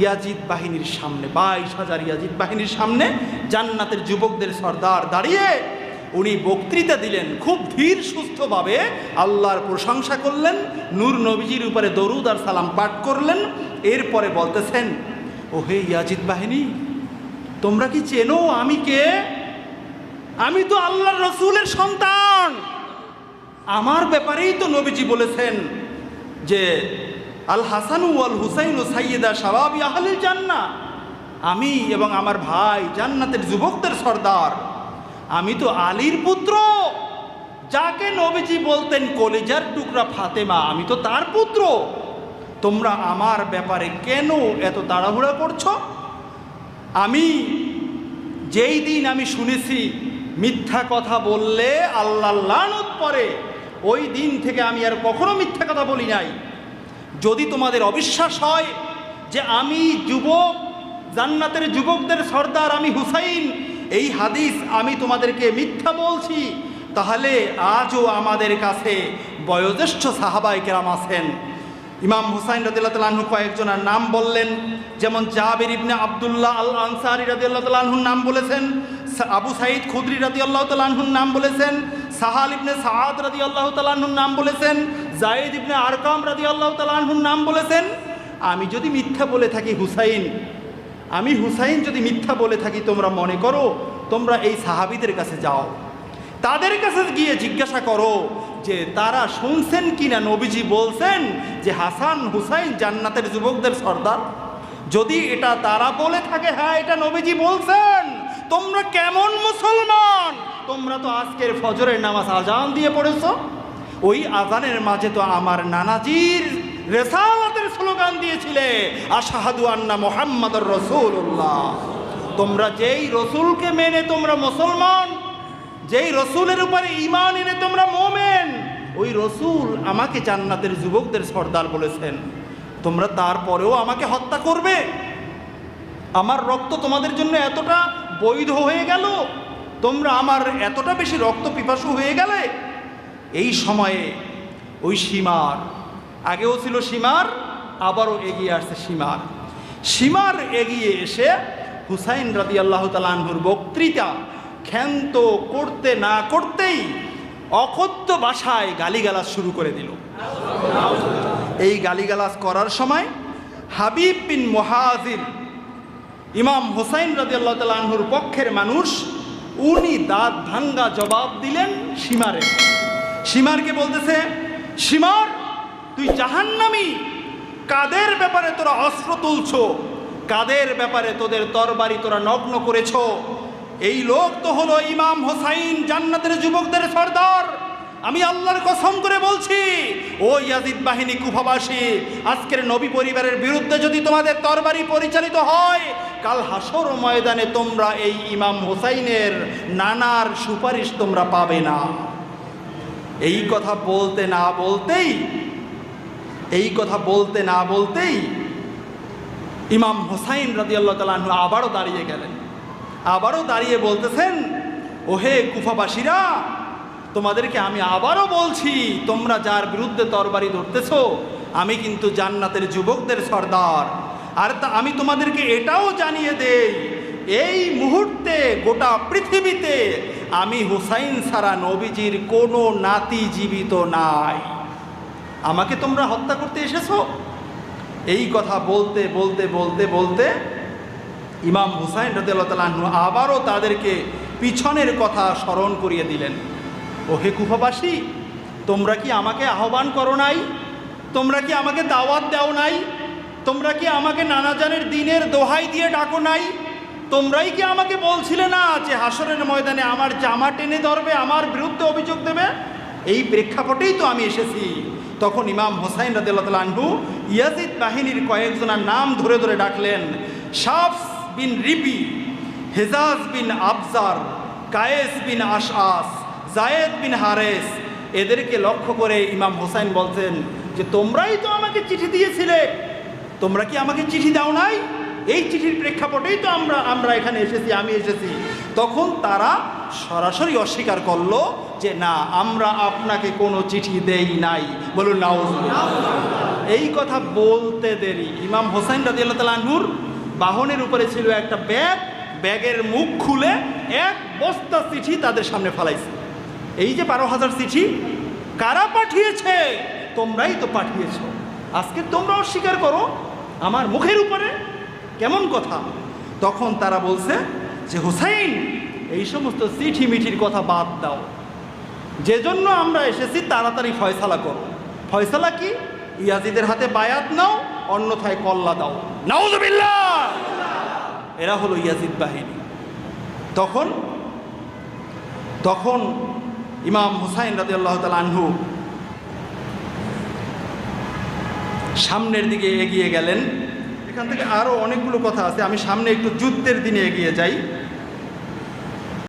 Yazid বাহিনীর সামনে, বাইশ হাজার ইয়াজিদ বাহিনীর সামনে জান্নাতের যুবকদের সর্দার দাঁড়িয়ে উনি বক্তৃতা দিলেন, খুব ধীর সুস্থভাবে আল্লাহর প্রশংসা করলেন, নূর নবীজির উপরে দরুদ আর সালাম পাঠ করলেন, এরপরে বলতেছেন, ও হে ইয়াজিদ বাহিনী, তোমরা কি চেনো আমি কে? আমি তো আল্লাহর রসুলের সন্তান। আমার ব্যাপারেই তো নবীজি বলেছেন যে আল হাসান আল হুসাইন ও সাইয়েদা সাবাবি আহলিল জান্না আমি এবং আমার ভাই জান্নাতের যুবকদের সর্দার। আমি তো আলীর পুত্র। যাকে নবীজি বলতেন কলিজার টুকরা ফাতেমা, আমি তো তার পুত্র। তোমরা আমার ব্যাপারে কেন এত তাড়াহুড়া করছ? আমি যেই দিন আমি শুনেছি মিথ্যা কথা বললে আল্লাহ লানত পরে ওই দিন থেকে আমি আর কখনো মিথ্যা কথা বলি নাই। যদি তোমাদের অবিশ্বাস হয় যে আমি যুবক, জান্নাতের যুবকদের সর্দার আমি হুসাইন, এই হাদিস আমি তোমাদেরকে মিথ্যা বলছি, তাহলে আজও আমাদের কাছে বয়োজ্যেষ্ঠ সাহাবাই কেরাম আছেন। ইমাম হুসাইন রাদিল্লাহ তালাহু কয়েকজনের নাম বললেন, যেমন জাবির ইবনে আবদুল্লাহ আল আনসারি রাদিয়াল্লাহ তালাহুর নাম বলেছেন আবু সাইদ খুদরি রাদি আল্লাহ তালাহুর নাম বলেছেন, সাহাল ইবনে সাহাদ রাদি আল্লাহ তালাহুর নাম বলেছেন জায়েদ ইবনে আরকাম রাদি আল্লাহ তালাহুর নাম বলেছেন, আমি যদি মিথ্যা বলে থাকি হুসাইন, আমি হুসাইন যদি মিথ্যা বলে থাকি, তোমরা মনে করো, তোমরা এই সাহাবিদের কাছে যাও। তাদের কাছে গিয়ে জিজ্ঞাসা করো যে, তারা শুনছেন কিনা নবীজি বলছেন যে, হাসান হুসাইন জান্নাতের যুবকদের সর্দার। যদি এটা তারা বলে থাকে হ্যাঁ এটা নবীজি বলছেন, তোমরা কেমন মুসলমান? তোমরা তো আজকের ফজরের নামাজ আজান দিয়ে পড়েছো। ওই আজানের মাঝে তো আমার নানাজির রেসালাতের স্লোগান দিয়েছিলে, আশাহাদু আন্না মোহাম্মদর রসুল্লাহ তোমরা যেই রসুলকে মেনে তোমরা মুসলমান, যেই রসুলের উপরে ইমান এনে তোমরা মোমেন, ওই রসুল আমাকে জান্নাতের যুবকদের সর্দার বলেছেন। তোমরা তারপরেও আমাকে হত্যা করবে। আমার রক্ত তোমাদের জন্য এতটা বৈধ হয়ে গেল। তোমরা আমার এতটা বেশি রক্ত পিপাসু হয়ে গেলে এই সময়ে ওই সীমার, আগেও ছিল সীমার, আবারও এগিয়ে আসছে সীমার। সীমার এগিয়ে এসে হুসাইন রাদি আল্লাহ তালাহুর বক্তৃতা ক্ষান্ত করতে না করতেই অকথ্য ভাষায় গালিগালাজ শুরু করে দিল। এই গালিগালাজ করার সময় হাবিব বিন মোহাজির, ইমাম হোসাইন রাজি আল্লাহ তালাহুর পক্ষের মানুষ উনি দাঁত ভাঙ্গা জবাব দিলেন সীমারে। সীমারকে বলতেছে, সীমার, তুই জাহান্নামি, কাদের ব্যাপারে তোরা অস্ত্র তুলছ? কাদের ব্যাপারে তোদের তরবারি তোরা নগ্ন করেছ? এই লোক তো হলো ইমাম হোসাইন, জান্নাতের যুবকদের সর্দার। আমি আল্লাহর কসম করে বলছি, ও ইয়াজিদ বাহিনী কুফাবাসী, আজকের নবী পরিবারের বিরুদ্ধে যদি তোমাদের তরবারি পরিচালিত হয়, কাল হাসর ময়দানে তোমরা এই ইমাম হোসাইনের নানার সুপারিশ তোমরা পাবে না। এই কথা বলতে না বলতেই, এই কথা বলতে না বলতেই ইমাম হোসাইন রাজি আল্লাহ তালু আবারও দাঁড়িয়ে গেলেন। আবারও দাঁড়িয়ে বলতেছেন, ওহে কুফাবাসীরা, তোমাদেরকে আমি আবারও বলছি, তোমরা যার বিরুদ্ধে তরবারি ধরতেছ, আমি কিন্তু জান্নাতের যুবকদের সর্দার। আর তা, আমি তোমাদেরকে এটাও জানিয়ে দেই এই মুহূর্তে গোটা পৃথিবীতে আমি হুসাইন সারা নবীজির কোনো নাতি জীবিত নাই। আমাকে তোমরা হত্যা করতে এসেছ? এই কথা বলতে বলতে বলতে বলতে ইমাম হুসাইন তালাহু আবারও তাদেরকে পিছনের কথা স্মরণ করিয়ে দিলেন। ও হে কুফাবাসী, তোমরা কি আমাকে আহ্বান করো নাই? তোমরা কি আমাকে দাওয়াত দাও নাই? তোমরা কি আমাকে নানাজানের দিনের দোহাই দিয়ে ডাকো নাই? তোমরাই কি আমাকে বলছিলে না যে হাসরের ময়দানে আমার জামা টেনে ধরবে, আমার বিরুদ্ধে অভিযোগ দেবে? এই প্রেক্ষাপটেই তো আমি এসেছি। তখন ইমাম হোসাইন রাদিল্লাহ আনহু ইয়াজিদ বাহিনীর কয়েকজনের নাম ধরে ধরে ডাকলেন, শাফস বিন রিপি হেজাজ বিন আফজার কায়েস বিন আশআস, জায়েদ বিন হারেস, এদেরকে লক্ষ্য করে ইমাম হোসাইন বলছেন যে, তোমরাই তো আমাকে চিঠি দিয়েছিলে। তোমরা কি আমাকে চিঠি দাও নাই? এই চিঠির প্রেক্ষাপটেই তো আমরা আমরা এখানে এসেছি, আমি এসেছি। তখন তারা সরাসরি অস্বীকার করল যে, না, আমরা আপনাকে কোনো চিঠি দেই নাই। বলুন, নাউজুবিল্লাহ। এই কথা বলতে দেরি। ইমাম হোসাইন রাজি আল্লাহ বাহনের উপরে ছিল একটা ব্যাগ। ব্যাগের মুখ খুলে এক বস্তা চিঠি তাদের সামনে ফালাইছে। এই যে বারো হাজার চিঠি, কারা পাঠিয়েছে? তোমরাই তো পাঠিয়েছ। আজকে তোমরা অস্বীকার করো আমার মুখের উপরে। কেমন কথা? তখন তারা বলছে যে, হোসাইন, এই সমস্ত চিঠি মিঠির কথা বাদ দাও। যে জন্য আমরা এসেছি, তাড়াতাড়ি ফয়সালা করো। ফয়সালা কি? ইয়াজিদের হাতে বায়াত নাও, অন্যথায় কল্লা দাও। নাউজুবিল্লাহ! এরা হলো ইয়াজিদ বাহিনী। তখন তখন ইমাম হুসাইন রাজি আল্লাহ আনহু সামনের দিকে এগিয়ে গেলেন। এখান থেকে আরও অনেকগুলো কথা আছে। আমি সামনে একটু যুদ্ধের দিনে এগিয়ে যাই।